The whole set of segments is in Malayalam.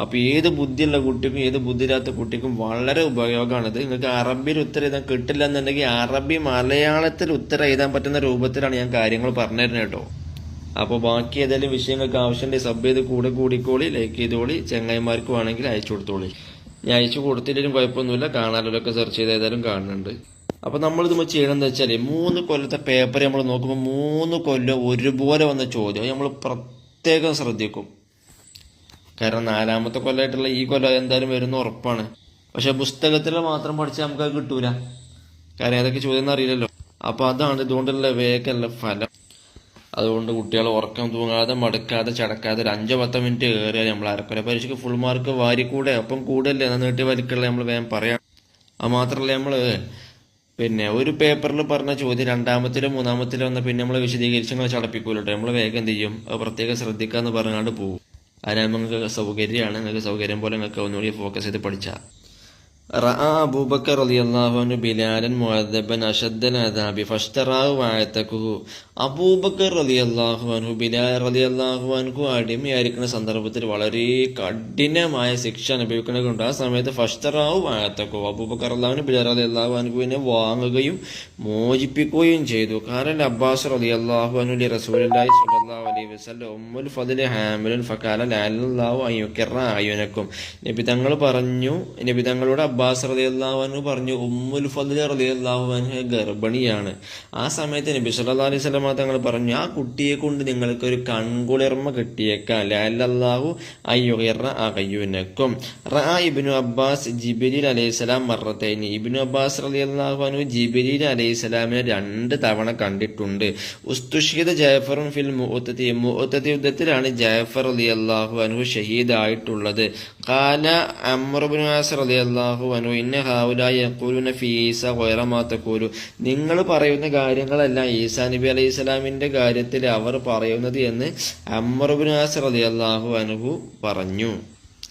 അപ്പൊ ഏത് ബുദ്ധിയുള്ള കുട്ടിക്കും ഏത് ബുദ്ധിയില്ലാത്ത കുട്ടിക്കും വളരെ ഉപയോഗമാണിത്. നിങ്ങൾക്ക് അറബിയിൽ ഉത്തരം എഴുതാൻ കിട്ടില്ല എന്നുണ്ടെങ്കിൽ അറബി മലയാളത്തിൽ ഉത്തരം എഴുതാൻ പറ്റുന്ന രൂപത്തിലാണ് ഞാൻ കാര്യങ്ങൾ പറഞ്ഞു തരുന്നത് കേട്ടോ. അപ്പോൾ ബാക്കി ഏതെങ്കിലും വിഷയങ്ങൾക്ക് ആവശ്യമുണ്ടെങ്കിൽ സബ് ചെയ്ത് കൂടെ കൂടിക്കോളി ലൈക്ക് ചെയ്തോളി ചെങ്ങായിമാർക്ക് വേണമെങ്കിൽ അയച്ചു കൊടുത്തോളി. ഞാൻ അയച്ചു കൊടുത്തില്ലെങ്കിലും കുഴപ്പമൊന്നുമില്ല. കാണാനൊക്കെ സെർച്ച് ചെയ്ത് ഏതായാലും കാണുന്നുണ്ട്. അപ്പൊ നമ്മൾ ഇത് ചെയ്യണമെന്ന് വെച്ചാൽ മൂന്ന് കൊല്ലത്തെ പേപ്പർ നമ്മൾ നോക്കുമ്പോൾ മൂന്ന് കൊല്ലം ഒരുപോലെ വന്ന ചോദ്യം. നമ്മൾ പ്രത്യേകം ശ്രദ്ധിക്കും. കാരണം നാലാമത്തെ കൊല്ലമായിട്ടുള്ള ഈ കൊല്ലം എന്തായാലും വരുന്ന ഉറപ്പാണ്. പക്ഷേ പുസ്തകത്തിൽ മാത്രം പഠിച്ചാൽ നമുക്ക് അത് കിട്ടൂല. കാരണം ഏതൊക്കെ ചോദ്യം അറിയില്ലല്ലോ. അപ്പോൾ അതാണ് ഇതുകൊണ്ടുള്ള വേഗമല്ല ഫലം. അതുകൊണ്ട് കുട്ടികൾ ഉറക്കം തൂങ്ങാതെ മടുക്കാതെ ചടക്കാതെ ഒരു അഞ്ചോ പത്തോ മിനിറ്റ് കയറിയാൽ നമ്മൾ അരക്കൊല പരീക്ഷയ്ക്ക് ഫുൾ മാർക്ക് വാരിക്കൂടെ. അപ്പം കൂടല്ലേ എന്നാൽ നീട്ടി വലിക്കുള്ള നമ്മൾ വേഗം പറയാം. അത് മാത്രമല്ല നമ്മൾ പിന്നെ ഒരു പേപ്പറിൽ പറഞ്ഞ ചോദ്യം രണ്ടാമത്തിലും മൂന്നാമത്തിലും വന്ന പിന്നെ നമ്മൾ വിശദീകരിച്ച് നിങ്ങൾ ചടപ്പിക്കൂലോ നമ്മൾ വേഗം എന്ത് ചെയ്യും? അത് പ്രത്യേകം ശ്രദ്ധിക്കാന്ന് പറഞ്ഞാണ്ട് പോകും അതിനാകുമ്പോൾ നിങ്ങൾക്ക് സൗകര്യമാണ്? നിങ്ങൾക്ക് സൗകര്യം പോലെ നിങ്ങൾക്ക് ഒന്നുകൂടി ഫോക്കസ് ചെയ്ത് പഠിച്ചാൽ അടിമയായിരിക്കുന്ന സന്ദർഭത്തിൽ വളരെ കഠിനമായ ശിക്ഷ അനുഭവിക്കുന്നുണ്ട് ആ സമയത്ത് ഫഷ്തറാഹു വാഴത്തക്കു അബൂബക്കർ റളിയല്ലാഹു ബിലാൽ അള്ളാഹു അൻഹുവിനെ വാങ്ങുകയും മോചിപ്പിക്കുകയും ചെയ്തു. കാരണം അബ്ബാസ് അലി അൻഹു ലി റസൂലുള്ളാഹി സ്വല്ലല്ലാഹു അലൈഹി ഉമ്മുൽ നബി തങ്ങൾ പറഞ്ഞു നബി തങ്ങളോട് അബ്ബാസ് റളിയല്ലാഹു അൻഹു പറഞ്ഞു ഉമ്മുൽ ഫദ്ലി റളിയല്ലാഹു അൻഹ ഗർഭിണിയാണ്. ആ സമയത്ത് നബി സല്ലാ അലൈഹി സ്വലമ തങ്ങൾ പറഞ്ഞു ആ കുട്ടിയെ കൊണ്ട് നിങ്ങൾക്ക് ഒരു കൺകുളിർമ കിട്ടിയേക്കാം. ലാലല്ലാഹു അയ്യുറ യുകിറ റാ ഇബ്നു അബ്ബാസ് ജിബ്രീൽ അലൈഹിസ്സലാം മറത്തേനി. ഇബിനു അബ്ബാസ് റളിയല്ലാഹു അൻഹു ജിബ്രീൽ അലൈഹിസ്സലാമിനെ രണ്ട് തവണ കണ്ടിട്ടുണ്ട്. ഉസ്തുഷിത ജയഫറും ഫിൽ മുഹത്തത്തി മുഹത്തത്തി യുദ്ധത്തിലാണ് ജാഫർ അള്ളാഹു അൻഹു ഷഹീദായിട്ടുള്ളത്. ഖാല بن عاص റളിയല്ലാഹു അൻഹു ഇന്ന ഹൗലാ യഖൂലുന ഫീ ഈസ ഗൈറ മാ തഖൂലു. നിങ്ങൾ പറയുന്ന കാര്യങ്ങളല്ല ഈസാ നബി അലൈഹി സ്വലാമിന്റെ കാര്യത്തിൽ അവർ പറയുന്നത് എന്ന് അംർ ബിൻ ആസ് റളിയല്ലാഹു അൻഹു പറഞ്ഞു.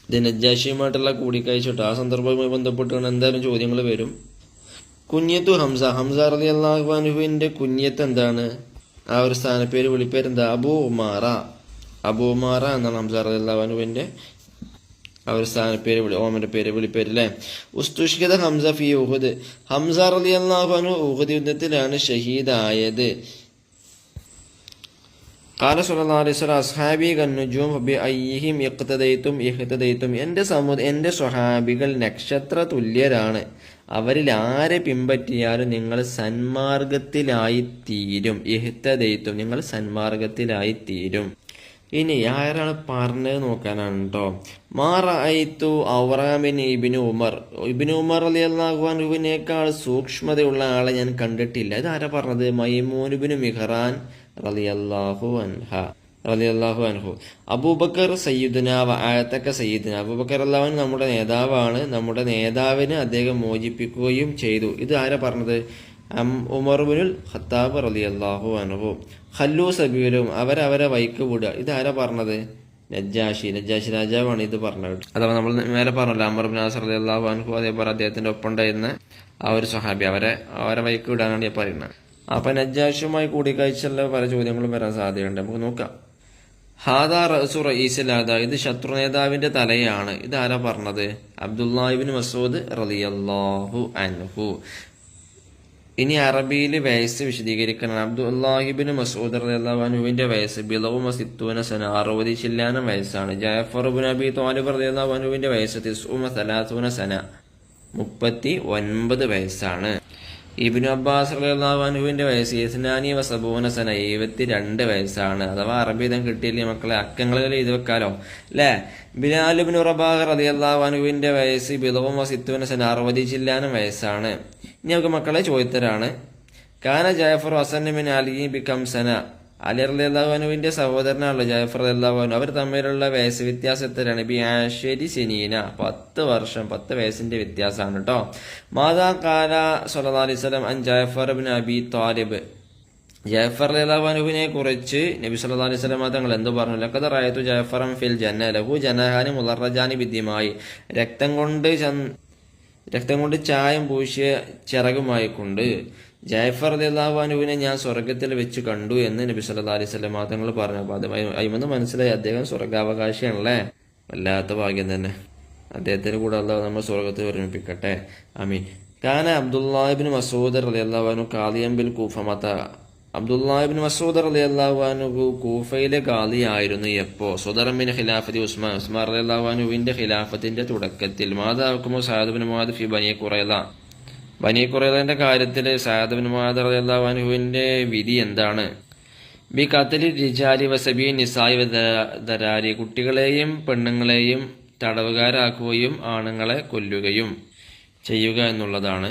ഇത് നജ്ജാഷിയുമായിട്ടുള്ള കൂടിക്കാഴ്ച ആ സന്ദർഭവുമായി ബന്ധപ്പെട്ടാണ് എന്തായാലും ചോദ്യങ്ങൾ വരും. കുഞ്ഞത്തു ഹംസ. ഹംസ റലി അള്ളാഹു അനുഹുവിന്റെ കുഞ്ഞത്ത് എന്താണ്? ആ ഒരു സ്ഥാനപ്പേര് വിളിപ്പേരെന്താ അബൂ ഉമാറ. അബൂ ഉമാറ എന്നാണ് ഹംസ റലി അള്ളാഹു അനുഹുവിന്റെ അവരുടെ സ്ഥാന പേര് വിളി ഓമന്റെ പേര് വിളിപ്പേരല്ലേ ഉസ്തുഷ്കിത ഹംസ ഫി ഉഹദ്. ഹംസ റലി അള്ളാഹു ഉഹദ് യുദ്ധത്തിലാണ് ഷഹീദായത്. കാല സുല്ലാ അലിസ്വല അസ്ഹാബി കന്നുജും അയ്യഹിം ഇഖ്തദയ്ത്തും ഇഹ്തദയ്ത്തും എന്റെ സമു എന്റെ സ്വഹാബികൾ നക്ഷത്ര തുല്യരാണ്. അവരിൽ ആരെ പിൻപറ്റിയാലും നിങ്ങൾ സന്മാർഗത്തിലായി തീരും ഇഹ്തദയ്ത്തും നിങ്ങൾ സന്മാർഗത്തിലായി തീരും ഇനി ആരാണ് പറഞ്ഞത് നോക്കാനാണ് കേട്ടോ മാറായിത്തു ഔറാമിൻ ഇബിന് ഉമർ. ഇബിന് ഉമർ അലി അള്ളാഹുബിനേക്കാൾ സൂക്ഷ്മതയുള്ള ആളെ ഞാൻ കണ്ടിട്ടില്ല. ഇത് ആരാ പറഞ്ഞത് മൈമൂനുബിന് മിഹ്റാൻ അള്ളാഹു അൻഹ. റളിയല്ലാഹു അൻഹു. അബൂബക്കർ സയ്യിദുന ആയത്തക്ക സയ്യിദുന. അബൂബക്കർ അള്ളാഹുൻ നമ്മുടെ നേതാവാണ്. നമ്മുടെ നേതാവിനെ അദ്ദേഹം മോചിപ്പിക്കുകയും ചെയ്തു. ഇത് ആരാ പറഞ്ഞത്? ഉമർബുനുൽ ഖത്താബ് റളിയല്ലാഹു അൻഹു. ഖല്ലു സബീലും അവരവരെ വൈക്ക് വിടുക. ഇത് ആരാ പറഞ്ഞത്? നജ്ജാഷി. നജ്ജാഷി രാജാവാണ് ഇത് പറഞ്ഞത്. അഥവാ നമ്മൾ നേരെ പറഞ്ഞല്ലോ അമർ ബിൻ അലി അള്ളാഹു അൻഹു അതേപോലെ അദ്ദേഹത്തിന്റെ ഒപ്പം ഉണ്ടായിരുന്ന ആ ഒരു സഹാബി അവരെ അവരെ വൈക്ക് വിടാനാണ് ഞാൻ പറയുന്നത്. അപ്പൊ നജ്ജാഷുമായി കൂടിക്കാഴ്ചയുള്ള പല ചോദ്യങ്ങളും വരാൻ സാധ്യതയുണ്ട്. നമുക്ക് നോക്കാം. ഹാദാ റസു റഈസിലാദ ഇത് ശത്രു നേതാവിന്റെ തലയാണ്. ഇത് ആരാ പറഞ്ഞത് അബ്ദുല്ലാഹിബിൻ മസൂദ് റളിയല്ലാഹു അൻഹു. ഇനി അറബിയിൽ വയസ്സ് വിശദീകരിക്കണം. അബ്ദുല്ലാഹിബിൻ മസൂദ് റളിയല്ലാഹു അൻഹുവിന്റെ വയസ്സ് ബിളവും സിത്തൂന സന അറുപത് ചില്ലാനം വയസ്സാണ്. ജാഫർ ബിൻ അബി ത്വാലിബ് റളിയല്ലാഹു അൻഹുവിന്റെ വയസ്സ് തിസ്ഉമ സലാസൂന സന മുപ്പത്തി ഒൻപത് വയസ്സാണ്. ഇബിനു അബ്ബാസ് അൻഹുവിന്റെ വയസ്സ് യസ്നാനി വസബൂന സന എഴുപത്തി രണ്ട് വയസ്സാണ്. അഥവാ അറബി ഇതം കിട്ടിയില്ലേ മക്കളെ അക്കങ്ങളിൽ എഴുതി വെക്കാലോ. അല്ലേ ബിലാലുബിൻ റബാഹ് റളിയല്ലാഹു അൻഹുവിന്റെ വയസ്സ് ബിലവും വസിത്തുവിന സന അറുപത് ചില്ലാനം വയസ്സാണ്. ഇനി നമുക്ക് മക്കളെ ചോദ്യത്തരാണ് കാന ജാഫർ ഹസൻ അലിയും അലി ബിക്കം സന. അലി അള്ളാഹുനുവിന്റെ സഹോദരനാണല്ലോ ജാഫർ അള്ളാഹുനു അവർ തമ്മിലുള്ള വയസ്സ് വ്യത്യാസത്തിലാണ്. ബി ആശ്വരി സെനീന. പത്ത് വർഷം പത്ത് വയസ്സിന്റെ വ്യത്യാസമാണ് കേട്ടോ. മാതാ കാല സല്ലല്ലാഹു അലൈഹി വസല്ലം അൻ ജാഫർ ബിൻ അബി താലിബ് ജാഫർ അള്ളാഹുവിനെ കുറിച്ച് നബി സല്ലാ അലൈഹി തങ്ങൾ എന്ത് പറഞ്ഞു? ലക്കത് റായത്തു ജയഫറം ഫിൽ ജന്ന ലഹു ജനഹാനി മുലർജാനി വിദ്യമായി രക്തം കൊണ്ട് രക്തം കൊണ്ട് ചായം പൂശിയ ചിറകുമായി കൊണ്ട് ജയഫർ അള്ളാഹുവിനെ ഞാൻ സ്വർഗത്തിൽ വെച്ച് കണ്ടു എന്ന് നബി സല്ലാ അലൈഹി സ്വലം തങ്ങൾ പറഞ്ഞു. അപ്പൊ അത് അയിമെന്ന് മനസ്സിലായി അദ്ദേഹം സ്വർഗാവകാശിയാണല്ലേ വല്ലാത്ത ഭാഗ്യം തന്നെ. അദ്ദേഹത്തിന് കൂടെ അള്ളാഹു നമ്മൾ സ്വർഗത്തിൽ ഒരുമിപ്പിക്കട്ടെ. അമീൻ കാന അബ്ദുല്ലാഹിബിൻ മസൂദ് റളിയല്ലാഹു കാളിയം ബിൽ കൂഫ മസൂദർ അലി റളിയല്ലാഹു കൂഫയിലെ ആയിരുന്നു എപ്പോ. സുദറമിൻ ഖിലാഫതി ഉസ്മാൻ ഉസ്മാൻ റളിയല്ലാഹുവിന്റെ ഖിലാഫത്തിന്റെ തുടക്കത്തിൽ മാതാക്കുമോ സാദുബിൻ മുഹാദ് ഫി ബനിയ കുറേല ബനിയ കുറേലന്റെ കാര്യത്തിൽ സാദുബിൻ അലി റളിയല്ലാഹുവിന്റെ വിധി എന്താണ്? ബി കത്തലി റിജാലി വസബി നിസായി ദരാരി കുട്ടികളെയും പെണ്ണുങ്ങളെയും തടവുകാരാക്കുകയും ആണുങ്ങളെ കൊല്ലുകയും ചെയ്യുക എന്നുള്ളതാണ്.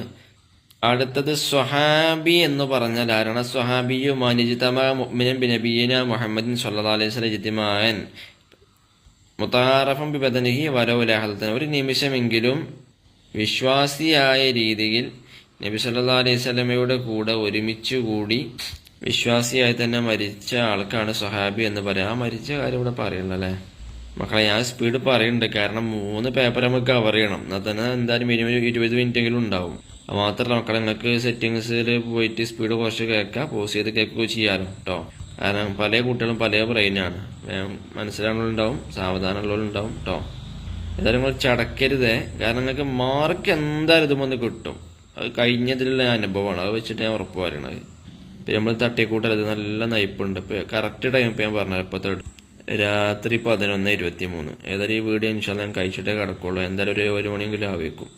അടുത്തത് സ്വഹാബി എന്ന് പറഞ്ഞാൽ ആരാണ്? സ്വഹാബിയു മാനിജിതമ മുഅ്മിനൻ ബിനബീന മുഹമ്മദിൻ സല്ലല്ലാഹു അലൈഹി വസല്ലം ജിത്തിമാൻ മുത്താറഫം ബിബദനിഹി വരവുലഹലത്തിന് ഒരു നിമിഷമെങ്കിലും വിശ്വാസിയായ രീതിയിൽ നബി സല്ലല്ലാഹു അലൈഹി വസല്ലമയുടെ കൂടെ ഒരുമിച്ച് കൂടി വിശ്വാസിയായി തന്നെ മരിച്ച ആൾക്കാണ് സ്വഹാബി എന്ന് പറയാം. ആ മരിച്ച കാര്യം ഇവിടെ പറയണ്ട അല്ലേ? മക്കളെ ഞാൻ സ്പീഡ് പറയുന്നുണ്ട് കാരണം മൂന്ന് പേപ്പർ നമുക്ക് കവർ ചെയ്യണം. എന്നാൽ തന്നെ എന്തായാലും മിനിമം ഇരുപത് മിനിറ്റ് എങ്കിലും ഉണ്ടാവും. അത് മാത്രമല്ല മക്കളെ നിങ്ങൾക്ക് സെറ്റിങ്സിൽ പോയിട്ട് സ്പീഡ് കുറച്ച് കേൾക്കുക പോസ് ചെയ്ത് കേൾക്കുകയോ ചെയ്യാലോ കേട്ടോ കാരണം പല കുട്ടികളും പല ബ്രെയിനാണ് മനസ്സിലാണുള്ളതുണ്ടാവും സാവധാനമുള്ളവരുണ്ടാവും കേട്ടോ ഏതായാലും നിങ്ങൾ ചടക്കരുതേ. കാരണം നിങ്ങൾക്ക് മാർക്ക് എന്തായാലും ഇതുമൊന്ന് കിട്ടും. അത് കഴിഞ്ഞതിലുള്ള അനുഭവമാണ്. അത് വെച്ചിട്ട് ഞാൻ ഉറപ്പ് പറയണത്. ഇപ്പം നമ്മൾ തട്ടിക്കൂട്ടൽ ഇത് നല്ല നയിപ്പുണ്ട്. ഇപ്പം കറക്റ്റ് ടൈം ഇപ്പം ഞാൻ പറഞ്ഞത് ഇപ്പോഴത്തെ രാത്രി പതിനൊന്ന് ഇരുപത്തി മൂന്ന് ഏതായാലും ഈ വീഡിയോ ഇൻഷാൽ ഞാൻ കഴിച്ചിട്ടേ കിടക്കുള്ളൂ. എന്തായാലും ഒരു ഒരു മണിയെങ്കിലും ആവേക്കും.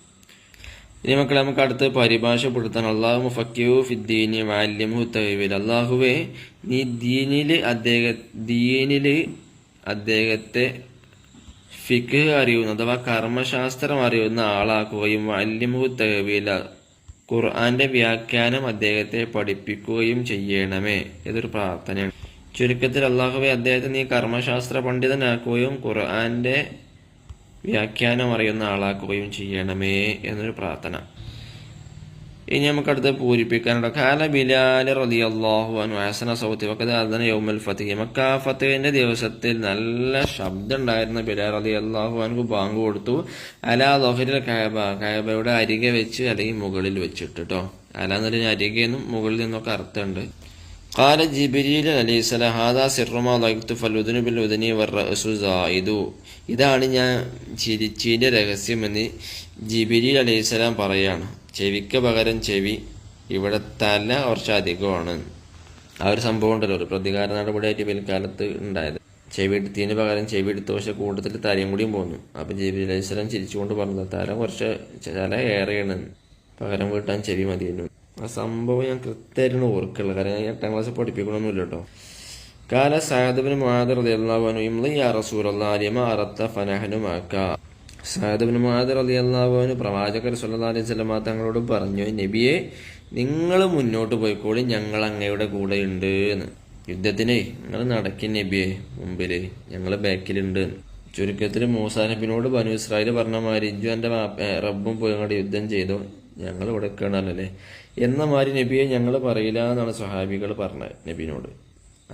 ഇനി മക്കളെ നമുക്ക് അടുത്ത് പരിഭാഷപ്പെടുത്താൻ അള്ളാഹു ഫക്യു ഫിദ്ദീനി വാല്യമു തൈവിൽ അള്ളാഹുവെ നീ ദീനിൽ അദ്ദേഹ ദീനിൽ അദ്ദേഹത്തെ ഫിക്ക് അറിയുന്ന അഥവാ കർമ്മശാസ്ത്രം അറിയുന്ന ആളാക്കുകയും അല്ലിമു തൈവില ഖുർആന്റെ വ്യാഖ്യാനം അദ്ദേഹത്തെ പഠിപ്പിക്കുകയും ചെയ്യണമേ. ഇതൊരു പ്രാർത്ഥനയാണ്. ചുരുക്കത്തിൽ അള്ളാഹുവെ അദ്ദേഹത്തെ നീ കർമ്മശാസ്ത്ര പണ്ഡിതനാക്കുകയും ഖുർആന്റെ വ്യാഖ്യാനം അറിയുന്ന ആളാക്കുകയും ചെയ്യണമേ എന്നൊരു പ്രാർത്ഥന. ഇനി നമുക്ക് അടുത്ത് പൂരിപ്പിക്കാനുള്ള ഖാല ബിലാൽ റതി അള്ളാഹു അനു ഹസന സൗത്തി വക്കത് അദന യൗമൽ ഫത്തിഹ് മക്ക ഫത്തിഹിന്റെ ദിവസത്തിൽ നല്ല ശബ്ദം ഉണ്ടായിരുന്ന ബിലാൽ റതി അള്ളാഹു അനുക്ക് കൊടുത്തു. അല ലൊഹരിൽ കായബ കായബയുടെ അരികെ വെച്ച് അല്ലെങ്കിൽ മുകളിൽ വെച്ചിട്ട് കേട്ടോ അല എന്നൊരു അരികെ നിന്നും മുകളിൽ നിന്നൊക്കെ അർത്ഥമുണ്ട് قال جبريل عليه السلام هذا سر ما ضيقت فالأذن بالأذن والرأس زائد ഇതാണ് ഞാൻ ചിരിച്ചീൻ്റെ രഹസ്യമെന്ന് ജിബിരി അലൈഹിസ്സലാം പറയാണ് ചെവിക്ക് പകരം ചെവി ഇവിടെ തല കുറച്ച് അധികമാണ് ആ ഒരു സംഭവം ഉണ്ടല്ലോ ഒരു പ്രതികാര നടപടിയായിട്ട് പിൽക്കാലത്ത് ഉണ്ടായത് ചെവി എടുത്തതിന് പകരം ചെവി എടുത്തു പക്ഷെ കൂടുതൽ തലയും കൂടിയും പോന്നു അപ്പം ജിബിരി അലൈഹിസ്സലാം ചിരിച്ചുകൊണ്ട് പറഞ്ഞത് തല കുറച്ച് തല ഏറെയാണ് പകരം വീട്ടാൻ ചെവി മതിയെന്നു ആ സംഭവം ഞാൻ കൃത്യമായിട്ടാണ് ഓർക്കുള്ളത് കാരണം ഞാൻ എട്ടാം ക്ലാസ് പഠിപ്പിക്കണമൊന്നുമില്ല കേട്ടോ. കാല സാദബിന് മാദർ റളിയല്ലാഹു ഇംലി യാ അറത്ത ഫനഹനു മാക്ക റളിയല്ലാഹു പ്രവാചകർ സല്ലല്ലാഹു അലൈഹി വസല്ലം തങ്ങളോട് പറഞ്ഞു നബിയെ നിങ്ങൾ മുന്നോട്ട് പോയിക്കോളി ഞങ്ങൾ അങ്ങയുടെ കൂടെ ഉണ്ട് എന്ന്. യുദ്ധത്തിനെ നിങ്ങൾ നടക്കും നബിയെ മുമ്പിൽ. ഞങ്ങൾ ബാക്കിലുണ്ട് ചുരുക്കത്തിൽ മൂസാ നബിനോട് ബനു ഇസ്രായേൽ പറഞ്ഞ മാതിരി എന്റെ റബ്ബും പോയി അങ്ങോട്ട് യുദ്ധം ചെയ്തു. ഞങ്ങൾ ഇവിടെ കേണല്ലേ എന്ന മാതിരി നബിയെ ഞങ്ങൾ പറയില്ല എന്നാണ് സ്വഹാബികൾ പറഞ്ഞത് നബിനോട്.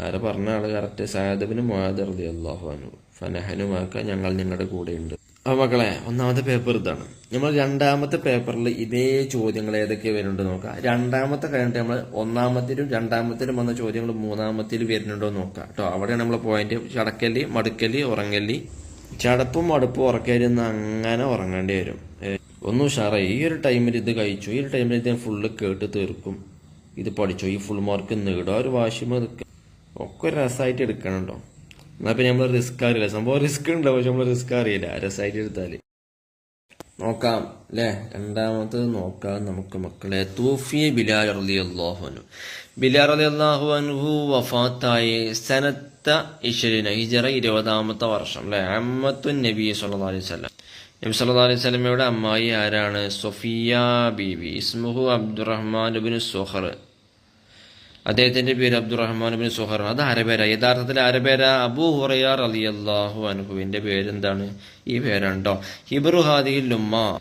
ആരെ പറഞ്ഞ ആൾ കറക്റ്റ് സാദബിന് മുഹാദർദി അള്ളാഹുവാനു ഫനഹനുമാക്ക ഞങ്ങൾ നിങ്ങളുടെ കൂടെയുണ്ട്. അപ്പൊ മക്കളെ ഒന്നാമത്തെ പേപ്പർ ഇതാണ്. നമ്മൾ രണ്ടാമത്തെ പേപ്പറിൽ ഇതേ ചോദ്യങ്ങൾ ഏതൊക്കെ വരുന്നുണ്ട് നോക്കാം. രണ്ടാമത്തെ കഴിഞ്ഞിട്ട് നമ്മൾ ഒന്നാമത്തിലും രണ്ടാമത്തിലും വന്ന ചോദ്യങ്ങൾ മൂന്നാമത്തിൽ വരുന്നുണ്ടോ നോക്കാം. കേട്ടോ അവിടെയാണ് നമ്മൾ പോയിന്റ് ചടക്കല്ലി മടുക്കല്ലി ഉറങ്ങല്ലി ചടപ്പും മടുപ്പും ഉറക്കരുന്ന് അങ്ങനെ ഉറങ്ങേണ്ടി വരും. ഒന്ന് ഉഷാറായി ഈ ഒരു ടൈമിൽ ഇത് കഴിച്ചു ഈ ഒരു ടൈമിൽ ഇത് ഫുള്ള് കേട്ട് തീർക്കും. ഇത് പഠിച്ചു ഈ ഫുൾ മാർക്ക് നേടോ ഒരു വാശിമ ഒക്കെ രസമായിട്ട് എടുക്കണം എന്നാ പിന്നെ നമ്മൾ റിസ്ക് അറിയില്ല. സംഭവം റിസ്ക് ഉണ്ട് പക്ഷെ നമ്മൾ റിസ്ക് അറിയില്ല. രസമായിട്ട് എടുത്താൽ. നോക്കാം അല്ലേ രണ്ടാമത്തത് നോക്കാം നമുക്ക് മക്കളെ. തൂഫി ബിലാൽ അലി അള്ളാഹുനു ബിലാൽ അലി അള്ളാഹു അനുഹു വഫാത്തായി സനത്ത ഇഷലിന ഹിജറ ഇരുപതാമത്തെ വർഷം അല്ലെ അമ്മത്തു നബി സല്ലാ അലൈഹി നബി സല്ലാ അലൈഹി സ്വലമയുടെ അമ്മായി ആരാണ്? സൊഫിയ ബീവി. ഇസ്മുഹു അബ്ദുറഹ്മാൻ ബിൻ സുഹർ. അദ്ദേഹത്തിന്റെ പേര് അബ്ദുറഹ്മാൻ ബിൻ സുഹർ. അത് ആരപേര യഥാർത്ഥത്തിൽ ആരപേര അബൂ ഹുറയാർ അലി അള്ളാഹു അനുഹുവിന്റെ പേരെന്താണ്? ഈ പേരാണ് കേട്ടോ ഹിബ്രു ഹാദിയിൽ ഉമ്മ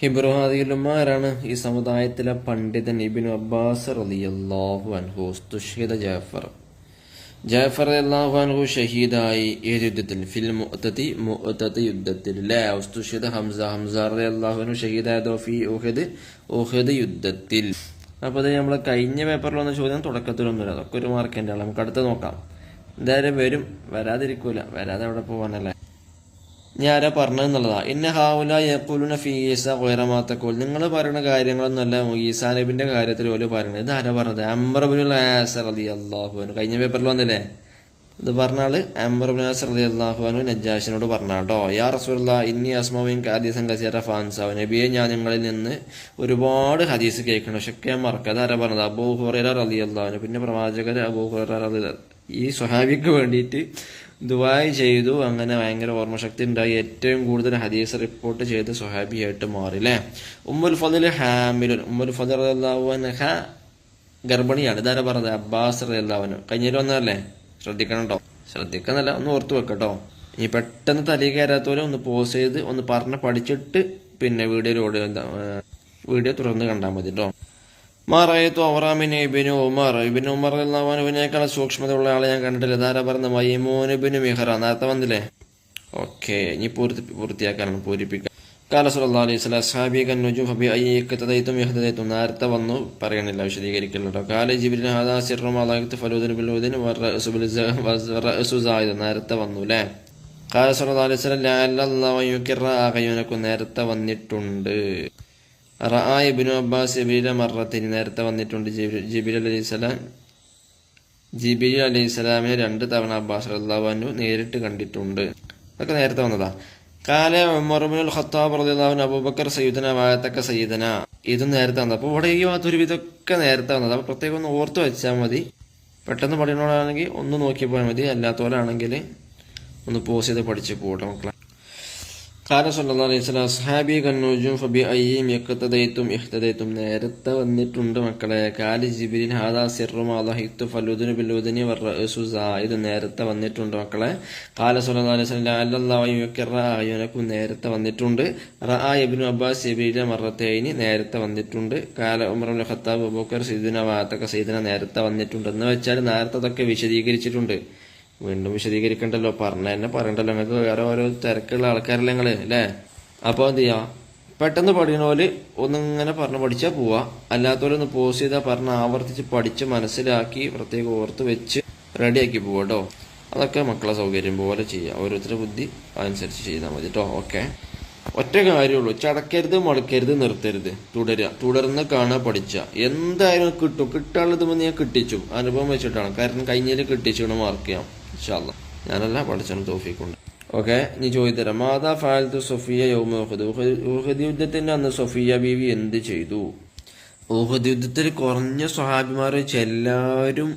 ഹിബ്രു ഹാദിയിൽ ഉമ്മ ആരാണ്? ഈ സമുദായത്തിലെ പണ്ഡിതൻ ഇബിൻ അബ്ബാസ് അലി അള്ളാഹു അൻഹു. തുഷീദ ജാഫർ. ജാഫർ അള്ളാഹു അൻഹു ഷഹീദായി ഏത് യുദ്ധത്തിൽ ഫിൽ മുഅത്തതി മുഅത്തതി യുദ്ധത്തിൽ. ലാ ഉസ്തുഷിദ ഹംസ ഹംസ അള്ളാഹു അൻഹു ഷഹീദായതോ ഫി ഉഹദ് ഉഹദ് യുദ്ധത്തിൽ. അപ്പോൾ അത് നമ്മൾ കഴിഞ്ഞ പേപ്പറിൽ വന്ന ചോദ്യം തുടക്കത്തിലൊന്നുമില്ല. അതൊക്കെ ഒരു മാർക്കിന്റെ നമുക്ക് അടുത്ത് നോക്കാം. എന്തായാലും വരും. വരാതിരിക്കൂല. വരാതെ അവിടെ പോകാനല്ലേ ഞാൻ ആരാ പറഞ്ഞതെന്നുള്ളതാ. ഇന്ന ഹാവുല യക്കുലുന ഫി ഈസ കൊയറമാത്തക്കോൽ നിങ്ങൾ പറയുന്ന കാര്യങ്ങളൊന്നുമല്ല ഈസാ നബിന്റെ കാര്യത്തിൽ ഓൽ പറയുന്നത്. ഇത് ആരാ പറഞ്ഞത്? ആസർ അലി കഴിഞ്ഞ പേപ്പറിൽ വന്നില്ലേ? ഇത് പറഞ്ഞാൽ അംബറബിൻ ആസർ അലി അള്ളാഹുനു നജാഷിനോട് പറഞ്ഞാട്ടോ യാ റസൂല ഇന്നി അസ്മാവിൻ ഹദീസൻ കസീറ ഫാൻസാവ്. നബിയെ ഞാൻ നിങ്ങളിൽ നിന്ന് ഒരുപാട് ഹദീസ് കേൾക്കണം പക്ഷെ ഞാൻ മറക്കാതെ ആരാ പറഞ്ഞത്? അബൂ ഹുറൈറ അലി അള്ളാഹുനു പിന്നെ പ്രവാചകർ അബൂ ഹുറൈറ അലി ഈ സ്വഹാബിക്ക് വേണ്ടിയിട്ട് ദുബായ് ചെയ്തു. അങ്ങനെ ഭയങ്കര ഓർമ്മശക്തി ഉണ്ടായി. ഏറ്റവും കൂടുതൽ ഹദീസ് റിപ്പോർട്ട് ചെയ്ത് സ്വഹാബിയായിട്ട് മാറി അല്ലേ ഉമ്മുൽ ഫതിൽ ഹാമിലുൻ. ഉമ്മുൽ ഫതിൽ അള്ളാഹുഅൻഹ ഗർഭിണിയാണ്. ഇതാരാ പറഞ്ഞത്? അബ്ബാസ് അള്ളാഹുന് കഴിഞ്ഞിട്ട് വന്നതല്ലേ? ശ്രദ്ധിക്കണം കേട്ടോ ശ്രദ്ധിക്കുന്നല്ല ഒന്ന് ഓർത്ത് വെക്കട്ടോ ഇനി പെട്ടെന്ന് തലി കയറാത്തവരെ ഒന്ന് പോസ് ചെയ്ത് ഒന്ന് പറഞ്ഞ് പഠിച്ചിട്ട് പിന്നെ വീഡിയോയിലൂടെ വീഡിയോ തുറന്ന് കണ്ടാൽ മതി കേട്ടോ മാറായത്തു അവറാമിന് ഇബിനു ഉമർ. ഇബിനു ഉമർ അള്ളാഹുവിനേക്കാൾ സൂക്ഷ്മതയുള്ള ആളെ ഞാൻ കണ്ടിട്ടില്ല. ധാരാ പറഞ്ഞ മൈമൂൻ ഇബിന് മിഹറ. നേരത്തെ വന്നില്ലേ? ഓക്കെ ഇനി പൂർത്തി പൂർത്തിയാക്കാനാണ് പൂരിപ്പിക്കാൻ. കാല അലൈഹി വസല്ലം അസ്ഹാബി കന്നുജു ഹബി അയ്യക്കതൈതും യഹ്ദൈതും നേരത്തെ വന്നു പറയണില്ല വിശദീകരിക്കില്ല കേട്ടോ. കാല ജിബിൻ ഹാദാ സിർറു മാലാഖത്ത് ഫലൂദിൻ സായിദ് നേരത്തെ വന്നു ല്ലേ? കാല സല്ലല്ലാഹു അലൈഹി വസല്ലം ലഅല്ലല്ലാഹു യുക്കിറ അഗയുനക്കും നേരത്തെ വന്നിട്ടുണ്ട്. റആ ഇബ്നു അബ്ബാസ് ജബീല മറത്തിന് നേരത്തെ വന്നിട്ടുണ്ട് ജിബിൽ അലൈഹി സ്വലാം. ജിബിൽ അലൈഹി സ്വലാമിനെ രണ്ട് തവണ അബ്ബാസ് അള്ളാഹു നേരിട്ട് കണ്ടിട്ടുണ്ട്. അതൊക്കെ നേരത്തെ വന്നതാ. കാല ഉമർബിനുൽ ഖത്താബ് റളിയല്ലാഹു അബൂബക്കർ സയ്യിദന വായത്തക്ക സയ്യിദന. ഇതും നേരത്തെ വന്നത്. അപ്പോൾ ഇവിടെ ഈ ഭാഗത്തൊരു ഇതൊക്കെ നേരത്തെ വന്നത്. അപ്പോൾ പ്രത്യേകം ഒന്ന് ഓർത്ത് വെച്ചാൽ മതി. പെട്ടെന്ന് പഠിക്കണോടാണെങ്കിൽ ഒന്ന് നോക്കി പോയാൽ മതി. അല്ലാത്തവരാണെങ്കിൽ ഒന്ന് പോസ് ചെയ്ത് പഠിച്ച് പോകട്ടെ മക്കളെ. കാല സല്ലല്ലാഹു അലൈഹി വസല്ലം അസ്ഹാബി കന്നൂജും ഫബി അയ്യും യഖ്തദൈതും ഇഹ്തദൈതും നേരത്തെ വന്നിട്ടുണ്ട് മക്കളെ. കാലി ജിബ്രീൽ ഹാദാ സിറും അലഹിത്തു ഫലുദിന് ബിലുദിനി വറഅസു സായിദ് നേരത്തെ വന്നിട്ടുണ്ട് മക്കളെ. ഖാല സല്ലല്ലാഹു അലൈഹി യുക്കിറ അയ്യുനക്കും നേരത്തെ വന്നിട്ടുണ്ട്. റആ ഇബ്നു അബ്ബാസ് ജിബ്രീൽ മറത്തൈനി നേരത്തെ വന്നിട്ടുണ്ട്. കാല ഉമറുൽ ഖത്താബ് അബൂബക്കർ സീദിന വാതക സീദിന നേരത്തെ വന്നിട്ടുണ്ട് എന്ന് വെച്ചാൽ നേരത്തെ അതൊക്കെ വിശദീകരിച്ചിട്ടുണ്ട്. വീണ്ടും വിശദീകരിക്കണ്ടല്ലോ. പറഞ്ഞ തന്നെ പറയണ്ടല്ലോ. നിങ്ങൾക്ക് വേറെ ഓരോ തിരക്കുള്ള ആൾക്കാരല്ലേ നിങ്ങൾ അല്ലേ? അപ്പോൾ എന്ത് ചെയ്യാം? പെട്ടെന്ന് പഠിക്കുന്ന പോലെ ഒന്നിങ്ങനെ പറഞ്ഞ് പഠിച്ചാൽ പോവാ. അല്ലാത്തവരെ ഒന്ന് പോസ് ചെയ്താൽ പറഞ്ഞ് ആവർത്തിച്ച് പഠിച്ച് മനസ്സിലാക്കി പ്രത്യേകം ഓർത്ത് വെച്ച് റെഡിയാക്കി പോവാ കേട്ടോ അതൊക്കെ മക്കളെ സൗകര്യം പോലെ ചെയ്യാം. ഓരോരുത്തരുടെ ബുദ്ധി അതനുസരിച്ച് ചെയ്താൽ മതി കേട്ടോ ഓക്കെ? ഒറ്റ കാര്യമുള്ളൂ. ചടക്കരുത് മുടക്കരുത് നിർത്തരുത്. തുടരുക. തുടർന്ന് കാണാൻ പഠിച്ച. എന്തായാലും കിട്ടും. കിട്ടാനുള്ളത് ഞാൻ കിട്ടിച്ചു. അനുഭവം വെച്ചിട്ടാണ്. കാരണം കഴിഞ്ഞതിൽ കിട്ടിച്ചു മാർക്ക് ചെയ്യാം. ഇൻഷാല്ല ഞാനല്ല പഠിച്ചാണ് തോഫിക്കുണ്ട്. ഓക്കെ ഇനി ചോദിത്തരാം. മാതാ ഫാൽത്തു സൊഫിയ യൗമ ഊഹദ് യുദ്ധത്തിന്റെ അന്ന് സൊഫിയ ബീവി എന്ത് ചെയ്തു? ഊഹദ് യുദ്ധത്തിൽ കുറഞ്ഞ സ്വഹാബിമാർ എല്ലാവരും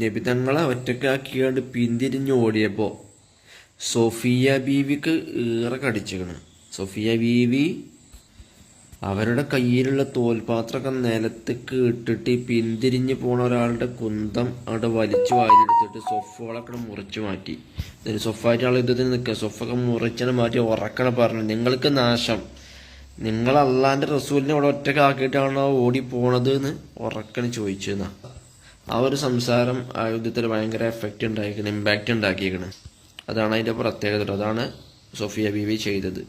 നബിതങ്ങളെ ഒറ്റക്കാക്കിയാണ്ട് പിന്തിരിഞ്ഞ് ഓടിയപ്പോൾ സൊഫിയ ബീവിക്ക് ഏറെ കടിച്ചിരിക്കണം. സൊഫിയ ബീവി അവരുടെ കയ്യിലുള്ള തോൽപാത്രമൊക്കെ നിലത്തേക്ക് ഇട്ടിട്ട് പിന്തിരിഞ്ഞ് പോണ ഒരാളുടെ കുന്തം അവിടെ വലിച്ചു വാരിയെടുത്തിട്ട് സൊഫകളൊക്കെ മുറിച്ച് മാറ്റി. സൊഫായിട്ട് ആൾ യുദ്ധത്തിന് നിൽക്കുക. സൊഫൊക്കെ മുറിച്ചാണ് മാറ്റി ഉറക്കണ പറഞ്ഞു. നിങ്ങൾക്ക് നാശം. നിങ്ങൾ അള്ളാന്റെ റസൂലിനെ അവിടെ ഒറ്റയ്ക്ക് ഒറ്റക്കാക്കിയിട്ടാണോ ഓടി പോണത് എന്ന് ഉറക്കന് ചോദിച്ചെന്നാ ആ ഒരു സംസാരം ആ യുദ്ധത്തിൽ ഭയങ്കര എഫക്റ്റ് ഉണ്ടാക്കിക്കണം ഇമ്പാക്റ്റ് ഉണ്ടാക്കിയിരിക്കണം അതാണ് അതിന്റെ പ്രത്യേകത. അതാണ് സൊഫിയ ബീവി ചെയ്തത്.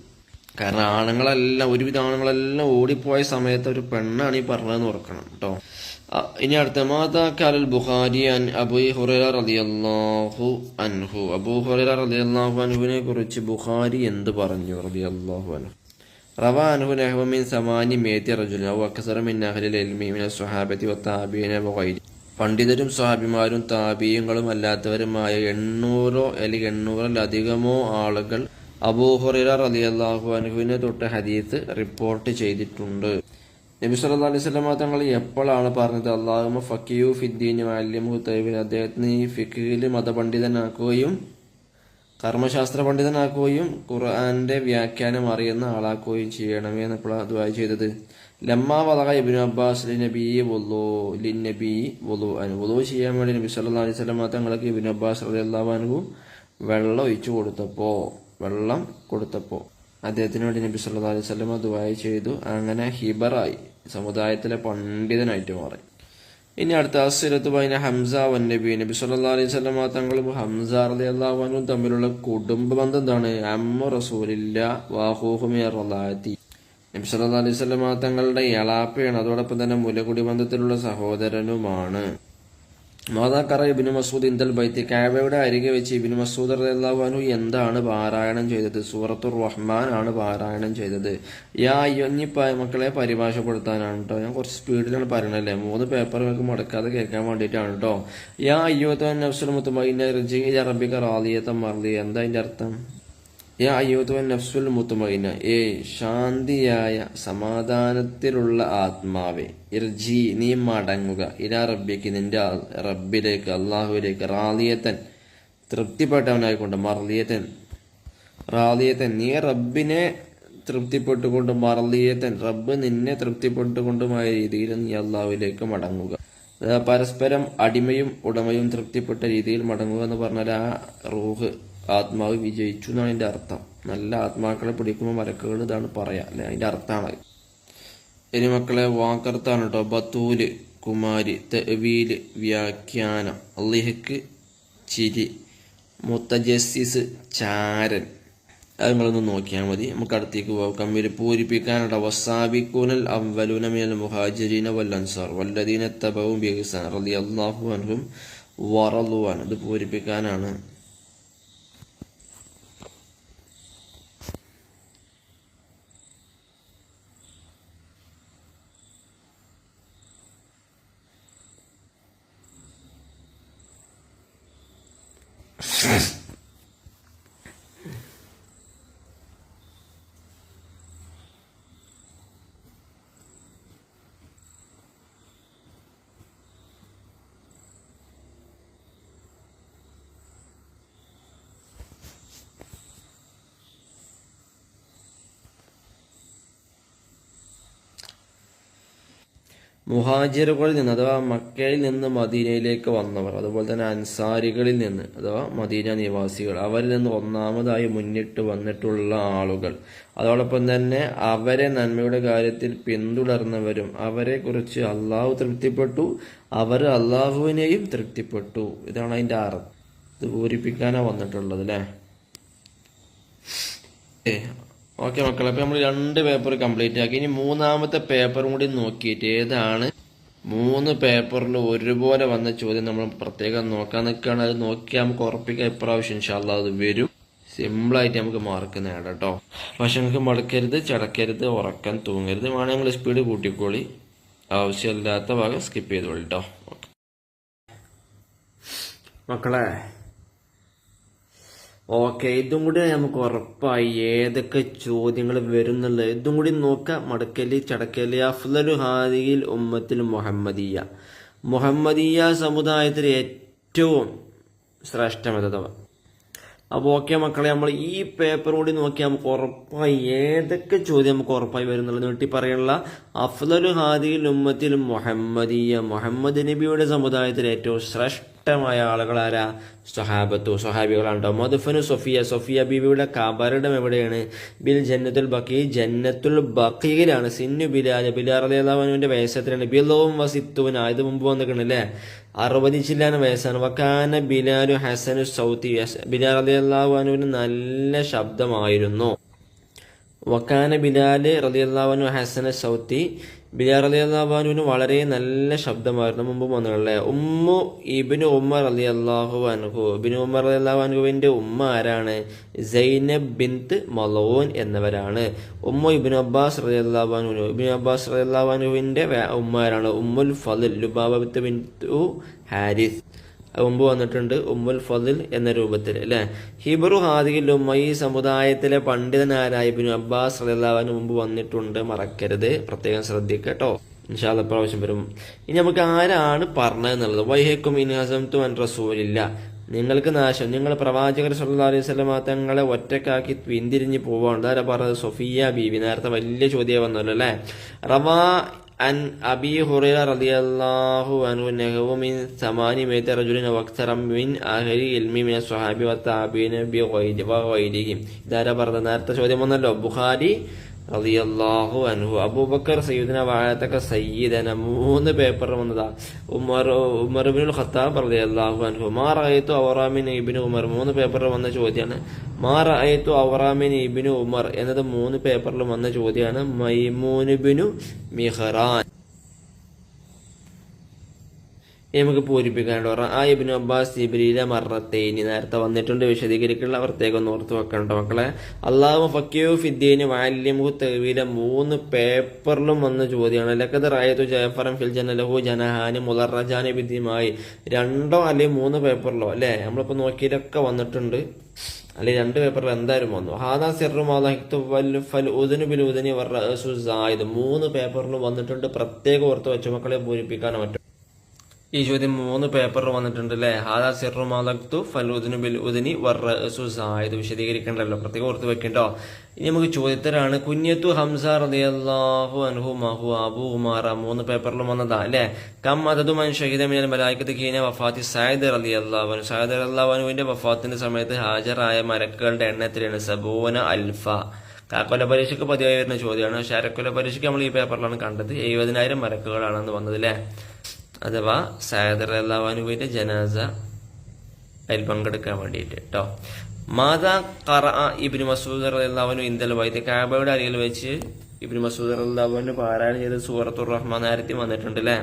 കാരണം ആണുങ്ങളെല്ലാം ഒരുവിധ ആണുങ്ങളെല്ലാം ഓടിപ്പോയ സമയത്ത് ഒരു പെണ്ണാണ് ഈ പറഞ്ഞതെന്ന് ഓർക്കണം കേട്ടോ ഇനി അടുത്ത. മാതാക്കാലൽ ബുഖാരി അൻ അബൂ ഹുറൈറ റളിയല്ലാഹു അൻഹു. അബൂ ഹുറൈറ റളിയല്ലാഹു അൻഹുവിനെ കുറിച്ച് ബുഖാരി എന്ത് പറഞ്ഞു? റളിയല്ലാഹു അൻഹു. റവ മിൻ സമാനി മേത്തി അക്സറ മിൻ അഹ്ലിൽ ഇൽമി മിന സ്വഹാബത്തി പണ്ഡിതരും സ്വാഭിമാരും താപീയങ്ങളും അല്ലാത്തവരുമായ എണ്ണൂറോ അല്ലെങ്കിൽ എണ്ണൂറിലധികമോ ആളുകൾ അബൂഹുറ റളിയല്ലാഹു അനുഹുവിനെ തൊട്ട് ഹദീസ് റിപ്പോർട്ട് ചെയ്തിട്ടുണ്ട്. നബി സല്ലല്ലാഹു അലൈഹി സ്വലമ തങ്ങൾ എപ്പോഴാണ് പറഞ്ഞത് അള്ളാഹുമ ഫക്കിയു ഫിദ്ദീൻ അല്ലിമു തൈബിൻ അദ്ദേഹത്തിന് ഈ ഫിഖിൽ മതപണ്ഡിതനാക്കുകയും കർമ്മശാസ്ത്ര പണ്ഡിതനാക്കുകയും ഖുർആാന്റെ വ്യാഖ്യാനം അറിയുന്ന ആളാക്കുകയും ചെയ്യണമേ എന്നപ്പോഴാണ് ദുആ ചെയ്തത്. ലമ്മാ വലക ഇബിൻ അബ്ബാസ് ലിനബി വൊലു ലിനബി വൊലു അനു വൊലു ചെയ്യാൻ വേണ്ടി നബി സല്ലല്ലാഹു അലൈഹി സ്വലമ തങ്ങൾക്ക് ഇബിൻ അബ്ബാസ് റളിയല്ലാഹു അൻഹു വെള്ളം ഒഴിച്ചു കൊടുത്തപ്പോ വെള്ളം കൊടുത്തപ്പോൾ അദ്ദേഹത്തിന് വേണ്ടി നബി സല്ലു അലൈഹി സ്വലം ദുആ ചെയ്തു. അങ്ങനെ ഹിബറായി. സമുദായത്തിലെ പണ്ഡിതനായിട്ട് മാറി. ഇനി അടുത്ത അസിരത്ത് ബൈന ഹംസ വൻ നബി. നബി സല്ലല്ലാഹു അലൈഹി വസല്ലം തങ്ങളും ഹംസ റളിയല്ലാഹു അൻഹു തമ്മിലുള്ള കുടുംബ ബന്ധം എന്താണ് അമ്മ റസൂലില്ല വാഹൂഹു മിർ നബി സല്ലാ അലൈഹി വസല്ലം തങ്ങളുടെ എളാപ്പയാണ് അതോടൊപ്പം തന്നെ മുലകുടി ബന്ധത്തിലുള്ള സഹോദരനുമാണ്. മാതാക്കറ ഇബിന് മസൂദ് ഇന്ദൽ ബൈത്തി. കാബയുടെ അരികെ വെച്ച് ഇബിന് മസൂദ് റഹ്ലാനു എന്താണ് പാരായണം ചെയ്തത്? സൂറത്തുർ റഹ്മാൻ ആണ് പാരായണം ചെയ്തത്. യാ ഇനി മക്കളെ പരിഭാഷപ്പെടുത്താനാണ് കേട്ടോ ഞാൻ കുറച്ച് സ്പീഡിലാണ് പറയണല്ലേ? മൂന്ന് പേപ്പർ മുടക്കാതെ കേൾക്കാൻ വേണ്ടിയിട്ടാണ് കേട്ടോ യാ അയ്യോ നഫ്സുൽ മുത്തുമൈന അറബിക റാലിയത്ത മറന്നി എന്താ അതിന്റെ അർത്ഥം? യാ നഫ്സുൽ ഏ ശാന്തിയായ സമാധാനത്തിലുള്ള ആത്മാവെ ഇർജി നീ മടങ്ങുക. ഇലാ റബ്ബിക്ക് നിന്റെ റബ്ബിലേക്ക് അള്ളാഹുവിലേക്ക് റാലിയത്തൻ തൃപ്തിപ്പെട്ടവനായിക്കൊണ്ട് മറലിയത്തൻ റാലിയത്തൻ. നീ റബ്ബിനെ തൃപ്തിപ്പെട്ടുകൊണ്ട് മറലിയത്തൻ. റബ്ബ് നിന്നെ തൃപ്തിപ്പെട്ടുകൊണ്ടുമായ രീതിയിൽ നീ അള്ളാഹുവിലേക്ക് മടങ്ങുക. പരസ്പരം അടിമയും ഉടമയും തൃപ്തിപ്പെട്ട രീതിയിൽ മടങ്ങുക എന്ന് പറഞ്ഞാൽ ആ റൂഹ് ആത്മാവ് വിജയിച്ചു എന്നാണ് അതിന്റെ അർത്ഥം. നല്ല ആത്മാക്കളെ പിടിക്കുമ്പോൾ വരക്കുകൾ ഇതാണ് പറയാ. അല്ലെ? അതിന്റെ അർത്ഥമാണ് ഇനി മക്കളെ വാക്കർത്താണ് കേട്ടോ ബത്തൂൽ കുമാരി തെവീൽ വ്യാഖ്യാനം. അള്ളിഹക്ക് ചിരി മുത്തജസ്സിസ് ചാരൻ. അത് നിങ്ങളൊന്ന് നോക്കിയാൽ മതി. നമുക്ക് അടുത്തേക്ക് പോകാം. കമ്മിൽ പൂരിപ്പിക്കാനുള്ള വസാബിക്കൂനൽ അവലൂന മിനൽ മുഹാജിരീന വൽ അൻസാർ. വല്ലദീന തബവും ബിഹ്സാൻ റളിയല്ലാഹു അൻഹും വറളു ഇത് പൂരിപ്പിക്കാനാണ് മുഹാജിറുകളിൽ നിന്ന് അഥവാ മക്കയിൽ നിന്ന് മദീനയിലേക്ക് വന്നവർ അതുപോലെ തന്നെ അൻസാരികളിൽ നിന്ന് അഥവാ മദീന നിവാസികൾ അവരിൽ നിന്ന് ഒന്നാമതായി മുന്നിട്ട് വന്നിട്ടുള്ള ആളുകൾ. അതോടൊപ്പം തന്നെ അവരെ നന്മയുടെ കാര്യത്തിൽ പിന്തുടർന്നവരും അവരെ കുറിച്ച് അള്ളാഹു തൃപ്തിപ്പെട്ടു അവർ അള്ളാഹുവിനെയും തൃപ്തിപ്പെട്ടു. ഇതാണ് അതിന്റെ അർത്ഥം. ഇത് പൂരിപ്പിക്കാനാണ് വന്നിട്ടുള്ളത് അല്ലേ? ഓക്കെ മക്കളെ അപ്പൊ നമ്മൾ രണ്ട് പേപ്പർ കംപ്ലീറ്റ് ആക്കി. ഇനി മൂന്നാമത്തെ പേപ്പറും കൂടി നോക്കിയിട്ട് ഏതാണ്? മൂന്ന് പേപ്പറിൽ ഒരുപോലെ വന്ന ചോദ്യം നമ്മൾ പ്രത്യേകം നോക്കാൻ നിൽക്കുകയാണ്. അത് നോക്കിയാൽ നമുക്ക് ഉറപ്പിക്കാം. ഇപ്രാവശ്യം ഇൻഷാല്ല അത് വരും. സിമ്പിളായിട്ട് നമുക്ക് മാർക്ക് നേടാം കേട്ടോ. പക്ഷെ നിങ്ങൾക്ക് മടക്കരുത് ചടക്കരുത് ഉറക്കാൻ തൂങ്ങരുത്. വേണമെങ്കിൽ സ്പീഡ് കൂട്ടിക്കോളി. ആവശ്യമില്ലാത്ത ഭാഗം സ്കിപ്പ് ചെയ്തോളി കേട്ടോ. മക്കളെ ഓക്കെ ഇതും കൂടി നമുക്ക് ഉറപ്പായി ഏതൊക്കെ ചോദ്യങ്ങൾ വരുന്നുള്ളത് ഇതും കൂടി നോക്കാം. മടക്കലി ചടക്കലി അഫ്ലലു ഹാദിയിൽ ഉമ്മത്തിൽ മുഹമ്മദീയ. മുഹമ്മദീയ സമുദായത്തിൽ ഏറ്റവും ശ്രേഷ്ഠമതവ അപ്പോൾ ഓക്കെ മക്കളെ നമ്മൾ ഈ പേപ്പർ കൂടി നോക്കിയാൽ നമുക്ക് ഉറപ്പായി ഏതൊക്കെ ചോദ്യം നമുക്ക് ഉറപ്പായി വരുന്നുള്ളത് നീട്ടി പറയാനുള്ള അഫ്ലലു ഹാദിയിൽ ഉമ്മത്തിൽ മുഹമ്മദീയ മുഹമ്മദ് നബിയുടെ സമുദായത്തിൽ ഏറ്റവും ശ്രേഷ്ഠമായ ആളുകൾ ആരാ? സൊഹാബത്തു സഹാബികളാണ് മധുഫനു സൊഫിയ സൊഫിയ ബീവിയുടെ കബറിടം എവിടെയാണ്? ബിൽ ജന്നത്തുൽ ബക്കി ജന്നത്തുൽ ബക്കീലാണ് സിന്നു ബിലാൽ ബിലാർ അലിയാഹുവിന്റെ വയസ്സത്തിലാണ് ബിലോം വസിത്തുവിന് ഇത് മുമ്പ് വന്നിട്ടുണ്ടല്ലേ അറുപത് ചില്ലാന വയസ്സാണ്. വക്കാന ബിലാലു ഹസനു സൗത്തി അലി അലിയാഹുവിന് നല്ല ശബ്ദമായിരുന്നു. വക്കാന ബിലാൽ റലിയല്ലാവനു ഹസന സൗത്തി. ബിലാൽ റലിയല്ലാവാനുവിന് വളരെ നല്ല ശബ്ദമായിരുന്നു മുമ്പ് വന്നിട്ടുള്ളത്. ഉമ്മു ഇബിന് ഉമ്മർ അലി അള്ളാഹു അൻഹു. ഇബിന് ഉമ്മർ അലി അള്ളാഹു ഉമ്മ ആരാണ്? സൈനബ് ബിന്ത് മലോൻ എന്നവരാണ്. ഉമ്മു ഇബിൻ അബ്ബാസ് റലി അള്ളാഹുനു ഇബിൻ അബ്ബാസ് റലി അള്ളാഹു അൻഹുവിന്റെ ഉമ്മ ആരാണ്? ഉമ്മുൽ ഫലുൽ ലുബാബ ബിൻ ഹാരിസ്. മുമ്പ് വന്നിട്ടുണ്ട് ഉമ്മുൽ ഫദിൽ എന്ന രൂപത്തിൽ അല്ലെ? ഹിബ്രു ഹാദിയിൽ ഉമ്മ ഈ സമുദായത്തിലെ പണ്ഡിതനാരായ ഇബ്നു അബ്ബാസ് റലാവിന് മുമ്പ് വന്നിട്ടുണ്ട്. മറക്കരുത്. പ്രത്യേകം ശ്രദ്ധിക്കട്ടോ കേട്ടോ ഇൻഷാല്ല പ്രാവശ്യം വരും. ഇനി നമുക്ക് ആരാണ് പറഞ്ഞതെന്നുള്ളത് വൈഹക്കും ഇൻഹസം റസൂലില്ല. നിങ്ങൾക്ക് നാശം. നിങ്ങൾ പ്രവാചകർ സല്ലാ അലൈഹി സ്വലമ തങ്ങളെ ഒറ്റക്കാക്കി പിന്തിരിഞ്ഞ് പോവാണ്. ആരാ പറഞ്ഞത്? സൊഫിയ ബീവി. നേരത്തെ വലിയ ചോദ്യം വന്നല്ലോ അല്ലെ? റവാ عن أبي هريرة رضي الله عنه أنه من ثمانمائة رجل وأكثر من أهل العلم من الصحابة والتابعين بغير وغيرهم ഇതാരാ പറഞ്ഞത് നേരത്തെ ചോദ്യം വന്നല്ലോ ബുഖാരി റളിയല്ലാഹു അൻഹു. അബൂബക്കർ സയ്യിദിന വാഴത്തക്ക സയ്യിദന മൂന്ന് പേപ്പർ വന്നതാ. ഉമർ ഉമർ ഇബ്നുൽ ഖത്താബ് റളിയല്ലാഹു അൻഹു. മാ റഅയ്തു അവറാമിൻ ഇബ്നു ഉമർ. മൂന്ന് പേപ്പറിൽ വന്ന ചോദ്യമാണ് മാ റഅയ്തു അവറാമിൻ ഇബ്നു ഉമർ എന്നത് മൂന്ന് പേപ്പറിൽ വന്ന ചോദ്യമാണ് മൈമൂനുബിനു മിഹ്റാൻ. നമുക്ക് പൂരിപ്പിക്കാനുണ്ട് ആ ഇബിന് അബ്ബാസ് ജിബ്രീല മറത്തേനി നേരത്തെ വന്നിട്ടുണ്ട്. വിശദീകരിക്കുള്ള പ്രത്യേകം ഓർത്ത് വെക്കണ്ട മക്കളെ. അള്ളാഹു ഫക്കിയോ ഫിദ്ദീന് വാല്യമു തെവീല മൂന്ന് പേപ്പറിലും വന്ന ചോദ്യമാണ്. ലക്കത് റായത്തു ജയഫറം ഫിൽ ജനലഹു ജനഹാന് മുലറജാന് വിദ്യമായി രണ്ടോ അല്ലെങ്കിൽ മൂന്ന് പേപ്പറിലോ അല്ലേ? നമ്മളിപ്പോ നോക്കിയിട്ടൊക്കെ വന്നിട്ടുണ്ട്. അല്ലെങ്കിൽ രണ്ട് പേപ്പറിൽ എന്തായാലും വന്നു. ഹാദാ സിറു മാലിത്തു ഫൽ ഉദനു ബിൽ ഉദനി വറസു സായിദ്. മൂന്ന് പേപ്പറിലും വന്നിട്ടുണ്ട്. പ്രത്യേകം ഓർത്ത് വെച്ച മക്കളെ പൂരിപ്പിക്കാൻ പറ്റും. ഈ ചോദ്യം മൂന്ന് പേപ്പർ വന്നിട്ടുണ്ട് അല്ലേ ഹാദാ സിറു മാലക്തു ഫലൂദിനു ബിൽ ഉദിനി വർറസു സായിദ് വിശദീകരിക്കണ്ടല്ലോ. പ്രത്യേകം ഓർത്ത് വെക്കണ്ടോ? ഇനി നമുക്ക് ചോദ്യത്തിലാണ്. കുഞ്ഞത്തു ഹംസ റളിയല്ലാഹു അൻഹു മഹു അബു ഉമാറ മൂന്ന് പേപ്പറിലും വന്നതാ അല്ലേ? കം അതതു മൻ ഷഹീദ മിനൽ മലായിക്കത്ത് കീന വഫാത്തി സായിദ് റളിയല്ലാഹു സായിദ് റളിയല്ലാഹു അൻഹുവിന്റെ വഫാത്തിന്റെ സമയത്ത് ഹാജരായ മരക്കുകളുടെ എണ്ണത്തിലാണ് സബൂന അൽഫ. കാക്കൊല പരീക്ഷയ്ക്ക് പതിവായി വരുന്ന ചോദ്യമാണ്. ശരക്കൊല പരീക്ഷയ്ക്ക് നമ്മൾ ഈ പേപ്പറിലാണ് കണ്ടത്. എഴുപതിനായിരം മരക്കുകളാണെന്ന് വന്നത് അല്ലേ? അഥവാ സായദർ അള്ളാഹുവിന്റെ ജനാസ അതിൽ പങ്കെടുക്കാൻ വേണ്ടിയിട്ട് കേട്ടോ മാതാ കറ ഇബിന് മസൂദ് അള്ളാഹുനു ഇന്ദൽ വൈദ്യ കാബയുടെ അരികിൽ വെച്ച് ഇബിന് മസൂദ് അള്ളാഹുവിന് പാരായണം ചെയ്ത് സൂറത്തുർ റഹ്മാൻ നേരത്തെ വന്നിട്ടുണ്ട് അല്ലേ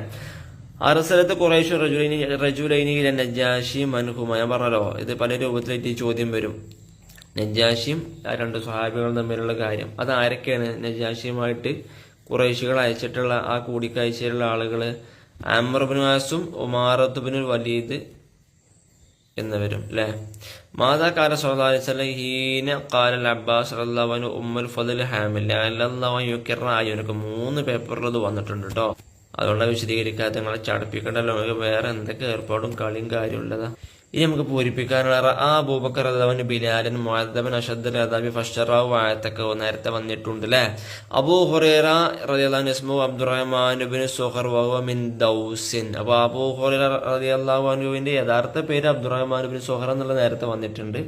അറസലത്ത് കുറേശ്ശു റജുലൈനി റജുലൈനിയിലെ നജാഷി മൻഹുമ. ഞാൻ പറഞ്ഞല്ലോ ഇത് പല രൂപത്തിലേക്ക് ചോദ്യം വരും. നജാഷിയും ആ രണ്ട് സ്വഹാബികളും തമ്മിലുള്ള കാര്യം. അത് ആരൊക്കെയാണ് നജാഷിയുമായിട്ട് കുറേശികൾ അയച്ചിട്ടുള്ള ആ കൂടിക്കാഴ്ചയിലുള്ള ആളുകൾ അമർബിനുവാസും ഉമാറത്തുബിനുൽ വലീദ് എന്നിവരും അല്ലെ മാതാകാല കാല ഹീന കാല അബ്ബാസ് അള്ളാഹുനു ഉമ്മൽ ഫദൽ ഹാമില്ല അല്ലാഹുനക്ക് മൂന്ന് പേപ്പറിൽ ഇത് വന്നിട്ടുണ്ട് കേട്ടോ അതുകൊണ്ട് വിശദീകരിക്കാത്ത നിങ്ങളെ ചടപ്പിക്കണ്ടല്ലോ. വേറെ എന്തൊക്കെ ഏർപ്പാടും കളിയും കാര്യമുള്ളതാ ഇനി നമുക്ക് പൂരിപ്പിക്കാനുള്ള ആ അബൂബക്കർ അള്ളവന് ബിലാലൻ മുഅദ്ദബൻ അഷദ്ദൽ അദാബി ഫഷറാവ് വായത്തൊക്കെ നേരത്തെ വന്നിട്ടുണ്ട് അല്ലേ അബൂ ഹുറേറ റളിയല്ലാഹു ഇസ്മു അബ്ദുറഹ്മാൻ ബിൻ സുഹർ വഹുവ മിൻ ദൗസിൻ. അപ്പോൾ അബൂ ഹുറേറ റളിയല്ലാഹു അൻഹുവിന്റെ യഥാർത്ഥ പേര് അബ്ദുറഹ്മാൻ ബിൻ സുഹർ എന്നുള്ള നേരത്തെ വന്നിട്ടുണ്ട്.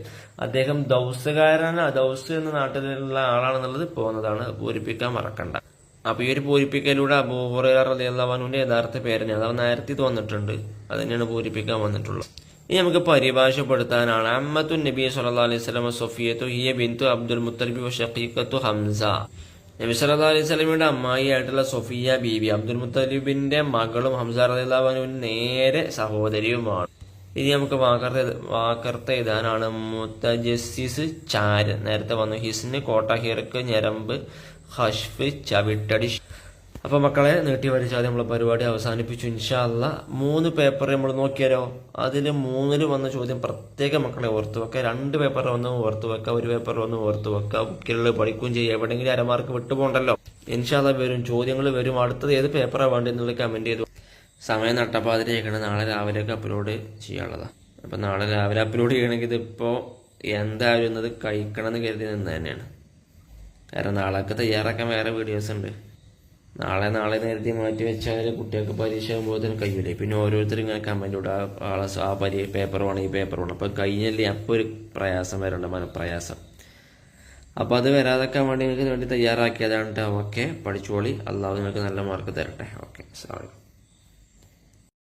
അദ്ദേഹം ദൗസുകാരനാണ്. ദൗസ് എന്ന നാട്ടിലുള്ള ആളാണെന്നുള്ളത് പോകുന്നതാണ് പൂരിപ്പിക്കാൻ മറക്കണ്ട. അപ്പൊ ഈ ഒരു പൂരിപ്പിക്കലൂടെ അബൂ ഹുറേറ റളിയല്ലാഹു അബൂഹുറേറിയാവാനുവിന്റെ യഥാർത്ഥ പേരിനെ അഥവാ നേരത്തെ തോന്നിട്ടുണ്ട് അത് തന്നെയാണ് പൂരിപ്പിക്കാൻ വന്നിട്ടുള്ളത്. ഇനി നമുക്ക് പരിഭാഷപ്പെടുത്താനാണ്. അമ്മത്തു നബി സല്ലാ അലൈഹി സൊഫിയത്തു ഹിയ ബിന്ദു അബ്ദുൽ മുത്തലിബി ഷഖീഖത്തു ഹംസ. നബി സല്ലാ അലൈഹി സ്വലമിയുടെ അമ്മായി ആയിട്ടുള്ള സൊഫിയ ബീബി അബ്ദുൽ മുത്തലിബിന്റെ മകളും ഹംസ റലിന്റെ നേരെ സഹോദരിയുമാണ്. ഇനി നമുക്ക് വാക്കർത്ത വാക്കർത്ത എഴുതാനാണ്. മുത്തജസ്സിസ് ചാര്. നേരത്തെ വന്നു ഹിസ്ന് കോട്ട ഹിർക്ക് ഞരമ്പ് ഹഷ്ഫ് ചവിട്ടടി അപ്പൊ മക്കളെ നീട്ടി വരച്ചാൽ നമ്മളെ പരിപാടി അവസാനിപ്പിച്ചു. ഇൻഷാല്ല മൂന്ന് പേപ്പർ നമ്മൾ നോക്കിയാലോ? അതിൽ മൂന്നിൽ വന്ന ചോദ്യം പ്രത്യേകം മക്കളെ ഓർത്തു വെക്കുക രണ്ട് പേപ്പർ ഒന്ന് ഓർത്തു വെക്കുക ഒരു പേപ്പർ ഒന്ന് ഓർത്ത് വെക്കുക ബുക്കിലുള്ള പഠിക്കുകയും ചെയ്യുക എവിടെയെങ്കിലും അരമാർക്ക് വിട്ടുപോകണ്ടല്ലോ. ഇൻഷാല്ല വരും. ചോദ്യങ്ങൾ വരും. അടുത്തത് ഏത് പേപ്പറാണ് വേണ്ടതെന്നുള്ളത് കമന്റ് ചെയ്തു. സമയം നട്ടപ്പാതിരേക്കണം നാളെ രാവിലെയൊക്കെ അപ്ലോഡ് ചെയ്യാനുള്ളതാണ് അപ്പം നാളെ രാവിലെ അപ്ലോഡ് ചെയ്യണമെങ്കിൽ ഇതിപ്പോൾ എന്തായാലും ഇന്നത് കഴിക്കണം എന്ന് കരുതി നിന്ന് തന്നെയാണ്. കാരണം നാളൊക്കെ തയ്യാറാക്കാൻ വേറെ വീഡിയോസ് ഉണ്ട്. നാളെ നാളെ നേരത്തെ മാറ്റി വെച്ചാൽ കുട്ടികൾക്ക് പരീക്ഷ ആകുമ്പോഴത്തേനും കഴിയില്ലേ പിന്നെ ഓരോരുത്തരും ഇങ്ങനെ കമന്റ് ഇടുക ആളെ ആ പരി പേപ്പർ വേണം ഈ പേപ്പർ വേണം. അപ്പം കഴിഞ്ഞല്ലേ അപ്പോൾ ഒരു പ്രയാസം വരണ്ട മനപ്രയാസം. അപ്പോൾ അത് വരാതൊക്കെ വേണ്ടി നിങ്ങൾക്ക് വേണ്ടി തയ്യാറാക്കിയതാണ് ഓക്കെ പഠിച്ചോളി. അള്ളാഹു നിങ്ങൾക്ക് നല്ല മാർക്ക് തരട്ടെ. ഓക്കെ സാറി